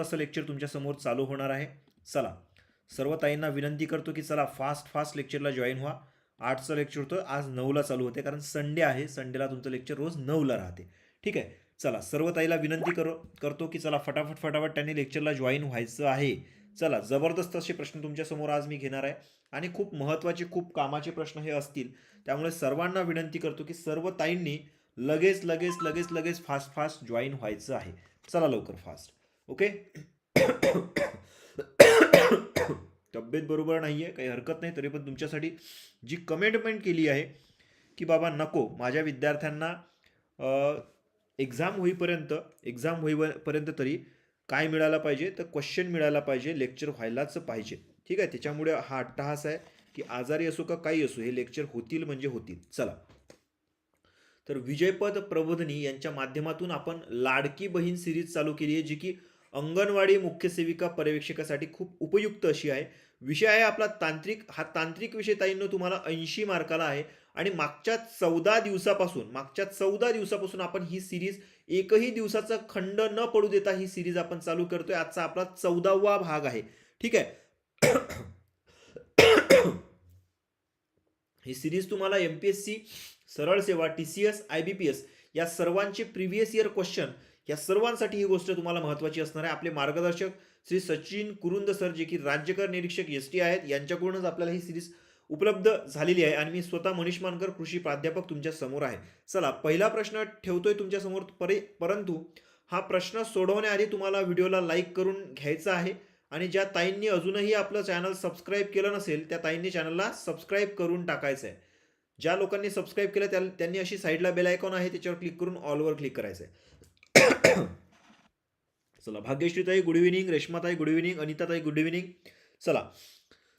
असं लेक्चर तुमच्यासमोर चालू होणार आहे. चला सर्व ताईंना विनंती करतो की चला फास्ट फास्ट लेक्चरला जॉईन व्हा. आठचं लेक्चर होतं आज नऊला चालू होते कारण संडे आहे संडेला तुमचं लेक्चर रोज नऊला राहते. ठीक आहे? चला सर्व ताईला विनंती करो करतो की चला फटाफट फटाफट त्यांनी लेक्चरला जॉईन व्हायचं आहे. चला जबरदस्त असे प्रश्न तुमच्यासमोर आज मी घेणार आहे. आणि खूप महत्त्वाचे खूप कामाचे प्रश्न हे असतील. त्यामुळे सर्वांना विनंती करतो की सर्व ताईंनी लगेच लगेच लगेच लगेच फास्ट फास्ट जॉईन व्हायचं आहे. चला लवकर फास्ट ओके? तब्येत बरोबर नाही आहे काही हरकत नाही तरी पण तुमच्यासाठी जी कमेंटमेंट केली आहे की बाबा नको माझ्या विद्यार्थ्यांना एक्झाम होईपर्यंत एक्झाम होईपर्यंत तरी काय मिळायला पाहिजे? तर क्वेश्चन मिळायला पाहिजे लेक्चर व्हायलाच पाहिजे. ठीक आहे? त्याच्यामुळे हा अट्टहास आहे की आजारी असो का काही असो हे लेक्चर होतील म्हणजे होतील. चला. तर विजयपद प्रबोधनी यांच्या माध्यमातून आपण लाडकी बहीण सिरीज चालू केली आहे जी की अंगणवाडी मुख्य सेविका पर्यवेक्षकासाठी खूप उपयुक्त अशी आहे. विषय आहे आपला तांत्रिक हा तांत्रिक विषय ताईंनो तुम्हाला ऐंशी मार्काला आहे. आणि मागच्या चौदा दिवसापासून मागच्या चौदा दिवसापासून आपण ही सिरीज एकही दिवसाचा खंड न पडू देता ही सिरीज आपण चालू करतोय. आजचा आपला चौदावा भाग आहे. ठीक आहे? ही सिरीज तुम्हाला एम पी एस सी सरळ सेवा T C S I B P S या सर्वांचे प्रिव्हियस इयर क्वेश्चन या सर्वांसाठी ही गोष्ट तुम्हाला महत्त्वाची असणार आहे. आपले मार्गदर्शक श्री सचिन कुरुंद सर जे की राज्यकर निरीक्षक एस टी आहेत यांच्याकडूनच आपल्याला ही सिरीज उपलब्ध झालेली आहे आणि मी स्वतः मनीष मानकर कृषी प्राध्यापक तुमच्यासमोर आहे. चला पहिला प्रश्न ठेवतोय तुमच्यासमोर परे परंतु हा प्रश्न सोडवण्याआधी तुम्हाला व्हिडिओला लाईक करून घ्यायचा आहे आणि ज्या ताईंनी अजूनही आपलं चॅनल सबस्क्राईब केलं नसेल त्या ताईंनी चॅनलला सबस्क्राईब करून टाकायचं आहे. ज्या लोकांनी सबस्क्राईब केलं त्या त्यांनी अशी साईडला बेल आयकॉन आहे त्याच्यावर क्लिक करून ऑलवर क्लिक करायचं आहे. चला भाग्यश्रीताई गुड इव्हिनिंग रेश्माताई गुड इव्हिनिंग अनिताताई गुड इव्हिनिंग चला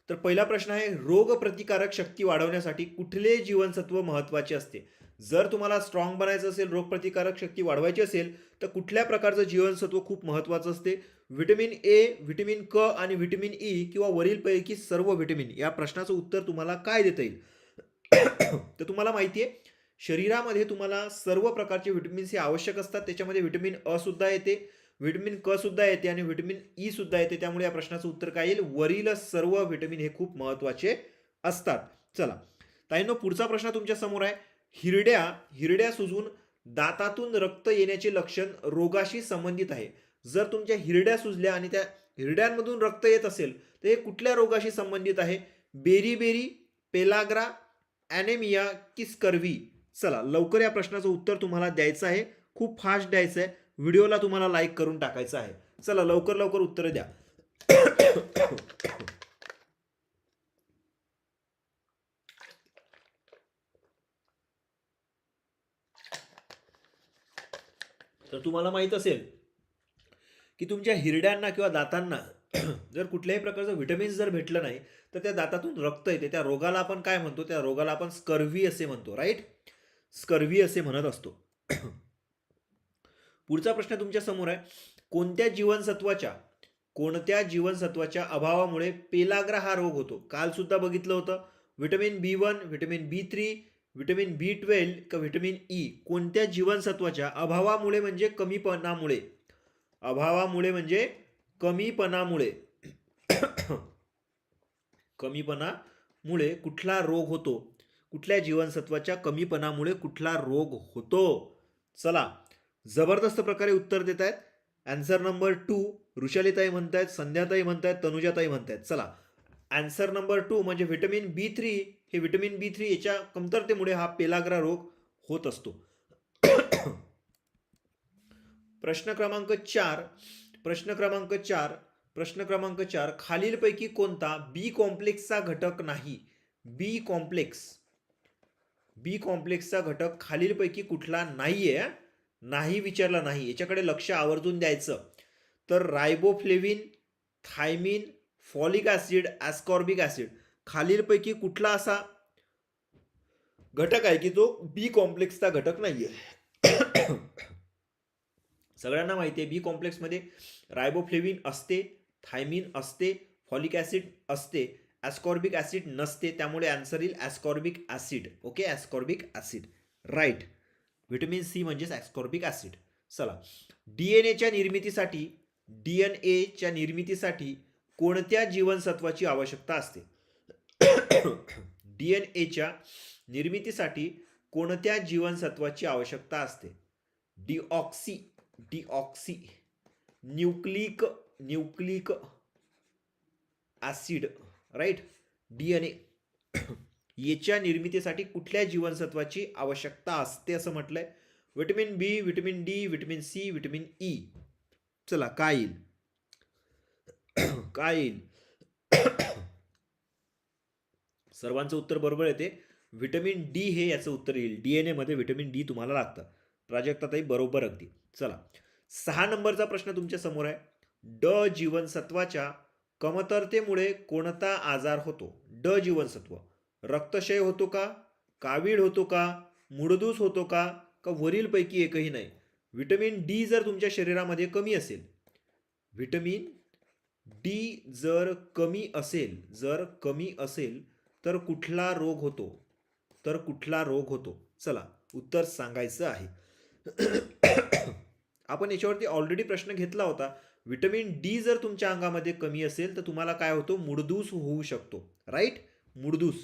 तर पहिला प्रश्न आहे रोग प्रतिकारक शक्ती वाढवण्यासाठी कुठले जीवनसत्व महत्त्वाचे असते? जर तुम्हाला स्ट्रॉंग बनायचं असेल रोगप्रतिकारक शक्ती वाढवायची असेल तर कुठल्या प्रकारचं जीवनसत्व खूप महत्वाचं असते? व्हिटॅमिन ए व्हिटॅमिन क आणि व्हिटॅमिन ई e किंवा वरीलपैकी सर्व व्हिटॅमिन या प्रश्नाचं उत्तर तुम्हाला काय देता येईल? तर तुम्हाला माहिती आहे शरीरामध्ये तुम्हाला सर्व प्रकारचे व्हिटॅमिन्स हे आवश्यक असतात. त्याच्यामध्ये व्हिटॅमिन अ सुद्धा येते व्हिटॅमिन क सुद्धा येते आणि व्हिटॅमिन ई e सुद्धा येते. त्यामुळे या प्रश्नाचं उत्तर काय येईल? वरील सर्व व्हिटॅमिन हे खूप महत्त्वाचे असतात. चला. ताईंनो पुढचा प्रश्न तुमच्यासमोर आहे. हिरड्या हिरड्या सुजून दातातून रक्त येण्याचे लक्षण रोगाशी संबंधित आहे. जर तुमच्या हिरड्या सुजल्या आणि त्या हिरड्यांमधून रक्त येत असेल तर हे कुठल्या रोगाशी संबंधित आहे? बेरी बेरी पेलाग्रा ॲनेमिया की स्कर्वी चला लवकर या प्रश्नाचं उत्तर तुम्हाला द्यायचं आहे. खूप फास्ट द्यायचं आहे व्हिडिओला तुम्हाला लाईक करून टाकायचं आहे. चला लवकर लवकर उत्तर द्या. तर तुम्हाला माहीत असेल की तुमच्या हिरड्यांना किंवा दातांना जर कुठल्याही प्रकारचं व्हिटॅमिन्स जर भेटलं नाही तर त्या दातातून रक्त येते. त्या रोगाला आपण काय म्हणतो? त्या रोगाला आपण स्कर्वी असे म्हणतो राईट स्कर्वी असे म्हणत असतो. पुढचा प्रश्न तुमच्यासमोर आहे. कोणत्या जीवनसत्वाच्या कोणत्या जीवनसत्वाच्या अभावामुळे पेलाग्रा हा रोग होतो? काल सुद्धा बघितलं होतं. Vitamin B one vitamin B three vitamin B twelve का व्हिटॅमिन ई? कोणत्या जीवनसत्वाच्या अभावामुळे म्हणजे कमीपणामुळे? अभावामुळे म्हणजे कमीपणामुळे. कमीपणामुळे कुठला रोग होतो? कुठल्या जीवनसत्वाच्या कमीपणामुळे कुठला रोग होतो? चला जबरदस्त प्रकारे उत्तर देत आहेत अँसर नंबर टू ऋषालीताई म्हणतायत संध्याताई म्हणतायत तनुजाताई म्हणतायत. चला अँसर नंबर टू म्हणजे व्हिटॅमिन बी थ्री हे व्हिटॅमिन बी थ्री याच्या कमतरतेमुळे हा पेलाग्रा रोग होत असतो. प्रश्न क्रमांक चार प्रश्न क्रमांक चार प्रश्न क्रमांक चार खालीलपैकी कोणता बी कॉम्प्लेक्सचा घटक नाही? बी कॉम्प्लेक्स बी कॉम्प्लेक्सचा घटक खालीलपैकी कुठला नाही आहे नाही विचारला नाही. याच्याकडे लक्ष आवर्जून द्यायचं. तर riboflavin thiamine folic acid ascorbic acid खालीलपैकी कुठला असा घटक आहे की जो बी कॉम्प्लेक्सचा घटक नाही आहे सगळ्यांना माहिती आहे बी कॉम्प्लेक्समध्ये रायबोफ्लेविन असते थायमिन असते फॉलिक ॲसिड असते. ॲस्कॉर्बिक ॲसिड नसते त्यामुळे आन्सर येईल ascorbic acid okay ascorbic acid right vitamin C म्हणजेच ॲस्कॉर्बिक ॲसिड चला. डी एन एच्या निर्मितीसाठी डी एन एच्या निर्मितीसाठी कोणत्या जीवनसत्वाची आवश्यकता असते? डी एन एच्या निर्मितीसाठी कोणत्या जीवनसत्वाची आवश्यकता असते? Deoxy deoxy nucleic nucleic acid right? D N A. याच्या निर्मितीसाठी कुठल्या जीवनसत्वाची आवश्यकता असते असं म्हटलंय? Vitamin B vitamin D vitamin C vitamin E. चला काय येईल? काय येईल? सर्वांचं उत्तर बरोबर येते. व्हिटॅमिन डी हे याचं उत्तर येईल. डी एन एमध्ये व्हिटॅमिन डी तुम्हाला लागतं. प्राजक्ताताई बरोबर अगदी. चला. सहा नंबरचा प्रश्न तुमच्यासमोर आहे. ड जीवनसत्वाच्या कमतरतेमुळे कोणता आजार होतो? ड जीवनसत्व. रक्तक्षय होतो का? कावीळ होतो का? मुडदूस होतो का? का वरीलपैकी एकही नाही? व्हिटॅमिन डी जर तुमच्या शरीरामध्ये कमी असेल व्हिटॅमिन डी जर कमी असेल जर कमी असेल तर कुठला रोग होतो? तर कुठला रोग होतो? चला उत्तर सांगायचं आहे. आपण याच्यावरती ऑलरेडी प्रश्न घेतला होता. व्हिटॅमिन डी जर तुमच्या अंगामध्ये कमी असेल तर तुम्हाला काय होतो? मुडदूस होऊ शकतो. राईट मुडदूस.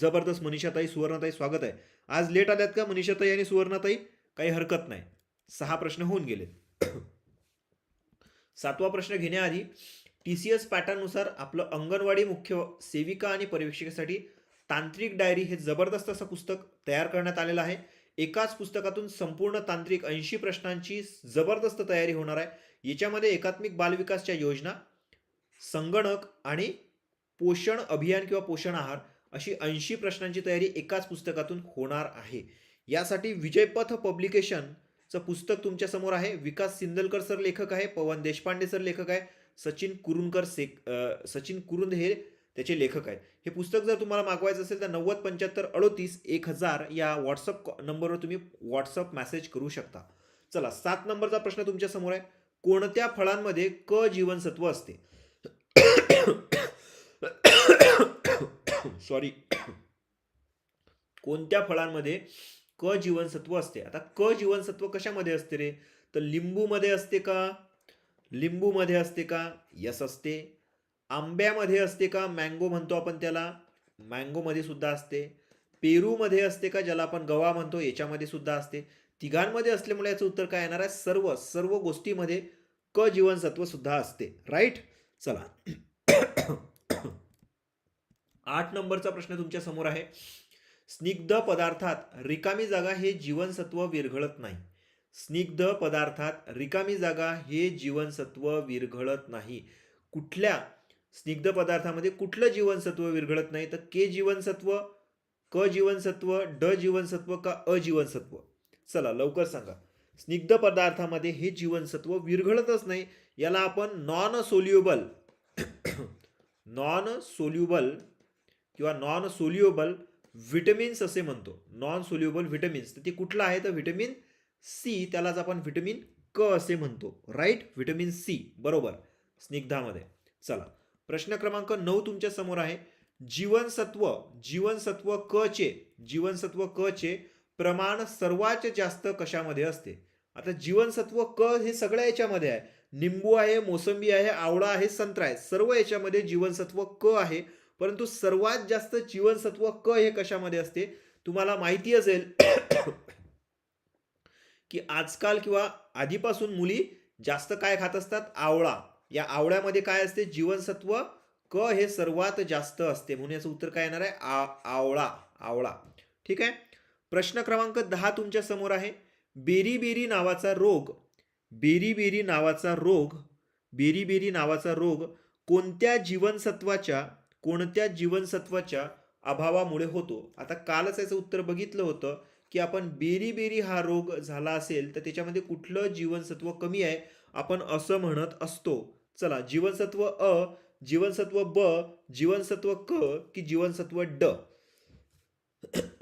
जबरदस्त मनीषाताई सुवर्णाताई स्वागत आहे. आज लेट आल्यात का मनीषाताई आणि सुवर्णाताई? काही हरकत नाही. सहा प्रश्न होऊन गेले सातवा प्रश्न घेण्याआधी टी सी एस पॅटर्ननुसार आपलं अंगणवाडी मुख्य सेविका आणि पर्यवेक्षकासाठी तांत्रिक डायरी हे जबरदस्त असं पुस्तक तयार करण्यात आलेलं आहे. एकाच पुस्तकातून संपूर्ण तांत्रिक ऐंशी प्रश्नांची जबरदस्त तयारी होणार आहे. याच्यामध्ये एकात्मिक बालविकासच्या योजना संगणक आणि पोषण अभियान किंवा पोषण आहार अशी ऐंशी प्रश्नांची तयारी एकाच पुस्तकातून होणार आहे. यासाठी विजयपथ पब्लिकेशनचं पुस्तक तुमच्यासमोर आहे. विकास सिंदलकर सर लेखक आहे पवन देशपांडे सर लेखक आहे सचिन कुरुंदकर से सचिन कुरुंद हे त्याचे लेखक आहेत. हे पुस्तक जर तुम्हाला मागवायचं असेल तर नव्वद पंच्याहत्तर अडोतीस एक हजार या व्हॉट्सअप नंबरवर तुम्ही व्हॉट्सअप मेसेज करू शकता. चला सात नंबरचा प्रश्न तुमच्यासमोर आहे. कोणत्या फळांमध्ये क जीवनसत्व असते? सॉरी कोणत्या फळांमध्ये क जीवनसत्व असते? आता क जीवनसत्व कशामध्ये असते रे? तर लिंबूमध्ये असते का? लिंबूमध्ये असते का? यस असते. आंब्यामध्ये असते का? मँगो म्हणतो आपण त्याला. मँगोमध्ये सुद्धा असते. पेरूमध्ये असते का ज्याला आपण गवा म्हणतो याच्यामध्ये सुद्धा असते. तिघांमध्ये असल्यामुळे याचं उत्तर काय येणार आहे? सर्व सर्व गोष्टीमध्ये क जीवनसत्व सुद्धा असते. राईट चला. आठ नंबरचा प्रश्न तुमच्यासमोर आहे. स्निग्ध पदार्थात रिकामी जागा हे जीवनसत्व विरघळत नाही. स्निग्ध पदार्थात रिकामी जागा हे जीवनसत्व विरघळत नाही. कुठल्या स्निग्ध पदार्थामध्ये कुठलं जीवनसत्व विरघळत नाही? तर के जीवनसत्व क जीवनसत्व ड जीवनसत्व का अ जीवनसत्व चला लवकर सांगा. स्निग्ध पदार्थामध्ये हे जीवनसत्व विरघळतच नाही. याला आपण नॉन सोल्युबल नॉन सोल्युबल किंवा नॉन सोल्युबल व्हिटॅमिन्स असे म्हणतो. नॉन सोल्युबल व्हिटॅमिन्स तर ते कुठलं आहे? तर व्हिटॅमिन सी त्यालाच आपण व्हिटॅमिन क असे म्हणतो. राईट व्हिटॅमिन सी बरोबर. स्निग्धामध्ये. चला. प्रश्न क्रमांक नऊ तुमच्यासमोर आहे. जीवनसत्व जीवनसत्व क चे जीवनसत्व क चे प्रमाण सर्वात जास्त कशामध्ये असते? आता जीवनसत्व क हे सगळ्या याच्यामध्ये आहे. निंबू आहे मोसंबी आहे आवळा आहे संत्रा आहे. सर्व याच्यामध्ये जीवनसत्व क आहे. परंतु सर्वात जास्त जीवनसत्व क हे कशामध्ये असते? तुम्हाला माहिती असेल की आजकाल किंवा आधीपासून मुली जास्त काय खात असतात? आवळा. या आवळ्यामध्ये काय असते? जीवनसत्व क हे सर्वात जास्त असते. म्हणून याचं उत्तर काय येणार आहे? आ आवळा आवळा. ठीक आहे? प्रश्न क्रमांक दहा तुमच्यासमोर आहे. बेरीबेरी नावाचा रोग बेरीबेरी नावाचा रोग बेरीबेरी नावाचा रोग कोणत्या जीवनसत्वाच्या कोणत्या जीवनसत्वाच्या अभावामुळे होतो? आता कालच याचं उत्तर बघितलं होतं की आपण बेरी बेरी हा रोग झाला असेल तर त्याच्यामध्ये कुठलं जीवनसत्व कमी आहे? आपण असं म्हणत असतो. चला जीवनसत्व अ जीवनसत्व ब जीवनसत्व क की जीवनसत्व ड.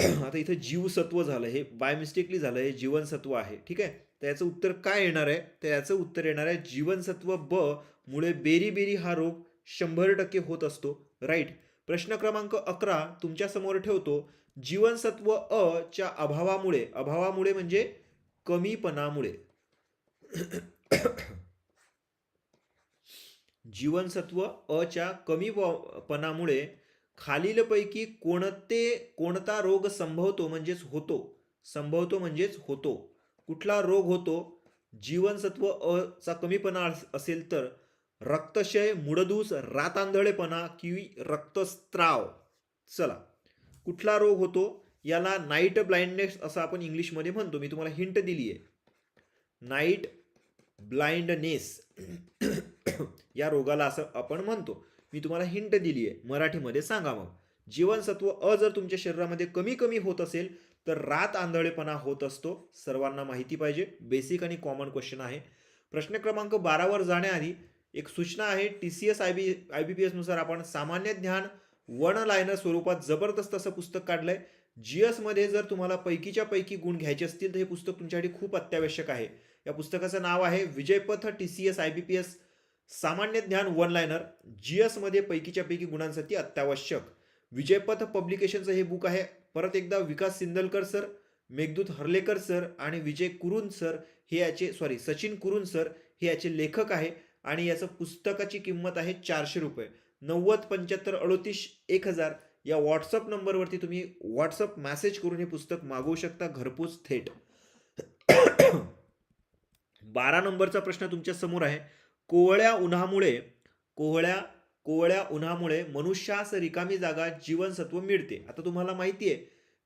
आता इथं जीवसत्व झालं हे बाय मिस्टेकली झालं हे जीवनसत्व आहे. ठीक आहे? तर याचं उत्तर काय येणार आहे? तर याचं उत्तर येणार आहे जीवनसत्व ब मुळे बेरी बेरी हा रोग शंभर टक्के होत असतो. राईट? प्रश्न क्रमांक अकरा तुमच्यासमोर ठेवतो. जीवनसत्व अ च्या अभावामुळे अभावामुळे म्हणजे कमीपणामुळे. जीवनसत्व अच्या कमी पणामुळे खालीलपैकी कोणते कोणता रोग संभवतो म्हणजेच होतो? संभवतो म्हणजेच होतो. कुठला रोग होतो? जीवनसत्व अ चा कमीपणा अस- असेल तर रक्तक्षय मुडदूस रातांधळेपणा किंवा रक्तस्त्राव. चला कुठला रोग होतो? याला नाईट ब्लाइंडनेस असं आपण इंग्लिशमध्ये म्हणतो. मी तुम्हाला हिंट दिली आहे नाईट ब्लाइंडनेस या रोगाला असं आपण म्हणतो. मी तुम्हाला हिंट दिली आहे मराठीमध्ये सांगा मग. जीवनसत्व अ जर तुमच्या शरीरामध्ये कमी कमी होत असेल तर रात आंधळेपणा होत असतो. सर्वांना माहिती पाहिजे. बेसिक आणि कॉमन क्वेश्चन आहे. प्रश्न क्रमांक बारावर जाण्याआधी एक सूचना आहे. T C S I B I B P एसनुसार आपण सामान्य ज्ञान वन लायनर स्वरूपात जबरदस्त असं पुस्तक काढलं आहे जी एसमध्ये जर तुम्हाला पैकीच्या पैकी गुण घ्यायचे असतील तर हे पुस्तक तुमच्यासाठी खूप अत्यावश्यक आहे. या पुस्तकाचं नाव आहे Vijaypath T C S I B P S सामान्य ज्ञान वन लायनर जी एसमध्ये पैकीच्या पैकी गुणांसाठी अत्यावश्यक. विजयपथ पब्लिकेशनचं हे बुक आहे. परत एकदा विकास सिंदलकर सर मेघदूत हर्लेकर सर आणि विजय कुरुन सर हे याचे सॉरी सचिन कुरुन सर हे याचे लेखक आहे आणि याचं पुस्तकाची किंमत आहे चारशे रुपये. नव्वद पंच्याहत्तर अडोतीस एक हजार. या व्हॉट्सअप नंबरवरती तुम्ही व्हॉट्सअप मॅसेज करून हे पुस्तक मागवू शकता. घरपोच थेट. बारा नंबरचा प्रश्न तुमच्यासमोर आहे. कोवळ्या उन्हामुळे कोवळ्या कोवळ्या उन्हामुळे मनुष्यास रिकामी जागा जीवनसत्व मिळते. आता तुम्हाला माहिती आहे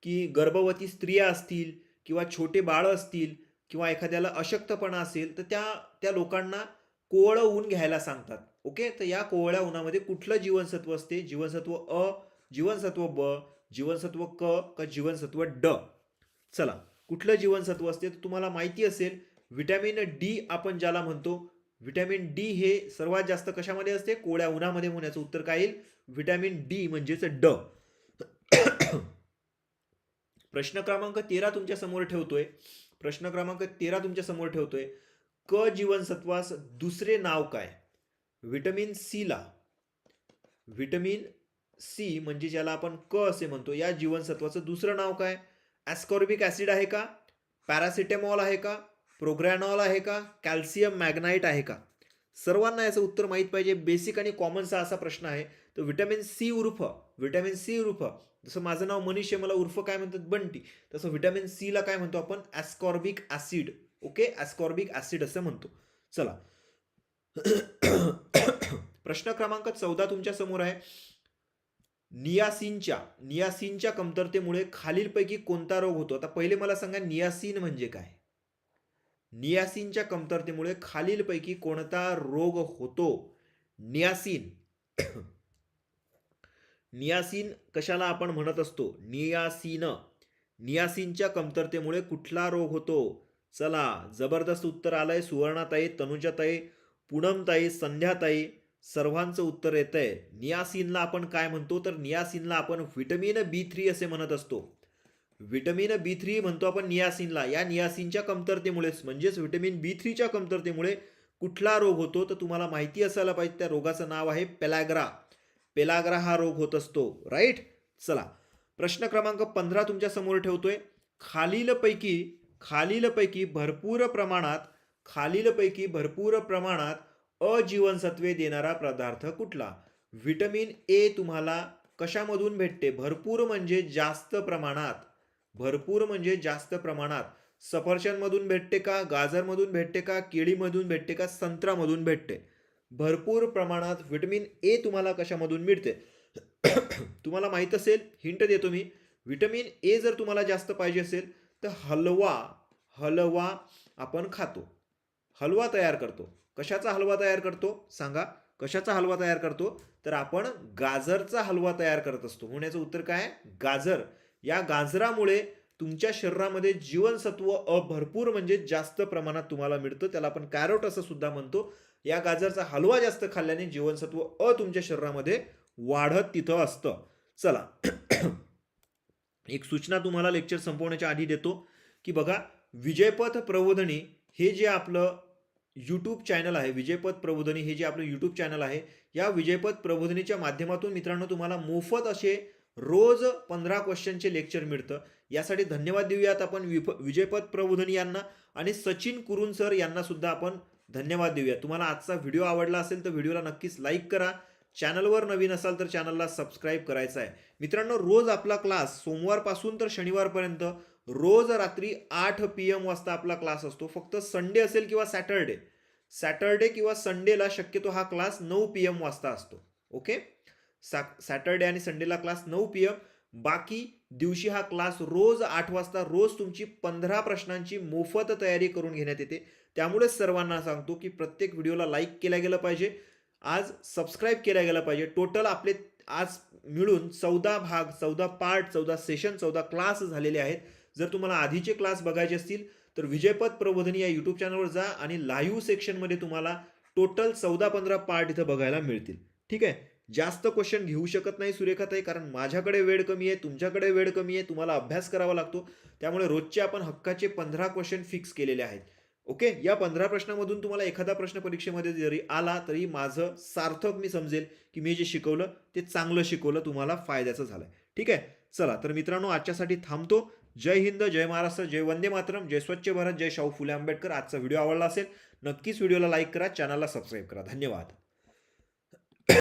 की गर्भवती स्त्रिया असतील किंवा छोटे बाळं असतील किंवा एखाद्याला अशक्तपणा असेल तर त्या त्या लोकांना कोवळं ऊन घ्यायला सांगतात. ओके? तर या कोवळ्या उन्हामध्ये कुठलं जीवनसत्व असते? जीवनसत्व अ जीवनसत्व ब जीवनसत्व क का जीवनसत्व ड? चला कुठलं जीवनसत्व असते? तर तुम्हाला माहिती असेल विटॅमिन डी आपण ज्याला म्हणतो व्हिटॅमिन डी हे सर्वात जास्त कशामध्ये असते? कोळ्या उन्हामध्ये होण्याचं उत्तर काय येईल? विटॅमिन डी म्हणजेच ड. प्रश्न क्रमांक तेरा तुमच्यासमोर ठेवतोय. प्रश्न क्रमांक तेरा तुमच्यासमोर ठेवतोय. क जीवनसत्वास दुसरे नाव काय? विटॅमिन सी ला. व्हिटॅमिन सी म्हणजे ज्याला आपण क असे म्हणतो या जीवनसत्वाचं दुसरं नाव काय? ॲस्कॉर्बिक ॲसिड आहे का? पॅरासिटेमॉल आहे का? प्रोग्रॅनॉल आहे का? कॅल्शियम मॅग्नाईट आहे का? सर्वांना याचं उत्तर माहीत पाहिजे. बेसिक आणि कॉमनचा असा प्रश्न आहे. तर विटॅमिन सी उर्फ व्हिटॅमिन सी उर्फ जसं माझं नाव मनीष आहे मला उर्फ काय म्हणतात? बंटी. तसं व्हिटॅमिन सीला काय म्हणतो आपण? Ascorbic acid okay ascorbic acid असं म्हणतो. चला. प्रश्न क्रमांक चौदा तुमच्यासमोर आहे. नियासिनच्या नियासिनच्या कमतरतेमुळे खालीलपैकी कोणता रोग होतो? आता पहिले मला सांगा नियासिन म्हणजे काय? नियासिनच्या कमतरतेमुळे खालीलपैकी कोणता रोग होतो? नियासिन. नियासिन कशाला आपण म्हणत असतो? नियासिन. नियासिनच्या कमतरतेमुळे कुठला रोग होतो? चला जबरदस्त उत्तर आलंय. सुवर्णाताई तनुजाताई पूनमताई संध्याताई सर्वांचं उत्तर येत आहे नियासिनला आपण काय म्हणतो? तर नियासिनला आपण व्हिटॅमिन बी थ्री असे म्हणत असतो. व्हिटॅमिन बी थ्री म्हणतो आपण नियासिनला या नियासिनच्या कमतरतेमुळेच म्हणजेच व्हिटॅमिन बी थ्रीच्या कमतरतेमुळे कुठला रोग होतो? तर तुम्हाला माहिती असायला पाहिजे त्या रोगाचं नाव आहे पेलॅग्रा पेलाग्रा हा रोग होत असतो. राईट चला. प्रश्न क्रमांक पंधरा तुमच्यासमोर ठेवतोय. खालीलपैकी खालीलपैकी भरपूर प्रमाणात खालीलपैकी भरपूर प्रमाणात अजीवनसत्वे देणारा पदार्थ कुठला? व्हिटॅमिन ए तुम्हाला कशामधून भेटते? भरपूर म्हणजे जास्त प्रमाणात. भरपूर म्हणजे जास्त प्रमाणात. सफरचंदमधून भेटते का? गाजरमधून भेटते का? केळीमधून भेटते का? संत्रामधून भेटते. भरपूर प्रमाणात व्हिटॅमिन ए तुम्हाला कशामधून मिळते? तुम्हाला माहीत असेल हिंट देतो मी. व्हिटॅमिन ए जर तुम्हाला जास्त पाहिजे असेल तर हलवा हलवा आपण खातो. हलवा तयार करतो. कशाचा हलवा तयार करतो? सांगा. कशाचा हलवा तयार करतो? तर आपण गाजरचा हलवा तयार करत असतो. होण्याचं उत्तर काय गाजर. या गाजरामुळे तुमच्या शरीरामध्ये जीवनसत्व अ भरपूर म्हणजे जास्त प्रमाणात तुम्हाला मिळतं. त्याला आपण कॅरोट असं सुद्धा म्हणतो. या गाजरचा हलवा जास्त खाल्ल्याने जीवनसत्व अ तुमच्या शरीरामध्ये वाढत तिथं असतं. चला. एक सूचना तुम्हाला लेक्चर संपवण्याच्या आधी देतो की बघा विजयपथ प्रबोधनी हे जे आपलं यूट्यूब चॅनल आहे विजयपथ प्रबोधनी हे जे आपलं यूट्यूब चॅनल आहे या विजयपथ प्रबोधनीच्या माध्यमातून मित्रांनो तुम्हाला मोफत असे रोज पंधरा क्वेश्चनचे लेक्चर मिळतं. यासाठी धन्यवाद देऊयात आपण विप विजयपद प्रबोधनी यांना आणि सचिन कुरुन सर यांना सुद्धा आपण धन्यवाद देऊया तुम्हाला आजचा व्हिडिओ आवडला असेल तर व्हिडिओला नक्कीच लाईक करा. चॅनलवर नवीन असाल तर चॅनलला सबस्क्राईब करायचं आहे. मित्रांनो रोज आपला क्लास सोमवारपासून तर शनिवारपर्यंत रोज रात्री आठ पी एम वाजता आपला क्लास असतो. फक्त संडे असेल किंवा सॅटरडे. सॅटरडे किंवा संडेला शक्यतो हा क्लास नऊ पी एम वाजता असतो. ओके? सा सॅटरडे आणि संडेला क्लास नऊ पी एम बाकी दिवशी हा क्लास रोज आठ वाजता रोज तुमची पंधरा प्रश्नांची मोफत तयारी करून घेण्यात येते. त्यामुळेच सर्वांना सांगतो की प्रत्येक व्हिडिओला लाईक केल्या गेलं पाहिजे. आज सबस्क्राईब केल्या गेलं पाहिजे. टोटल आपले आज मिळून चौदा भाग चौदा पार्ट चौदा सेशन चौदा क्लास झालेले आहेत. जर तुम्हाला आधीचे क्लास बघायचे असतील तर विजयपद प्रबोधनी या यूट्यूब चॅनलवर जा आणि लाईव्ह सेक्शनमध्ये तुम्हाला टोटल चौदा पंधरा पार्ट इथं बघायला मिळतील. ठीक आहे? जास्त क्वेश्चन घेऊ शकत नाही सुरेखाताई कारण माझ्याकडे वेळ कमी आहे तुमच्याकडे वेळ कमी आहे तुम्हाला अभ्यास करावा लागतो. त्यामुळे रोजचे आपण हक्काचे पंधरा क्वेश्चन फिक्स केलेले आहेत. ओके या पंधरा प्रश्नामधून तुम्हाला एखादा प्रश्न परीक्षेमध्ये जरी आला तरी माझं सार्थक मी समजेल की मी जे शिकवलं ते चांगलं शिकवलं तुम्हाला फायद्याचं झालं ठीक आहे? चला तर मित्रांनो आजच्यासाठी थांबतो. जय हिंद जय महाराष्ट्र जय वंदे मातरम जय स्वच्छ भारत जय शाहू फुले आंबेडकर. आजचा व्हिडिओ आवडला असेल नक्कीच व्हिडिओला लाईक करा चॅनलला सबस्क्राईब करा. धन्यवाद.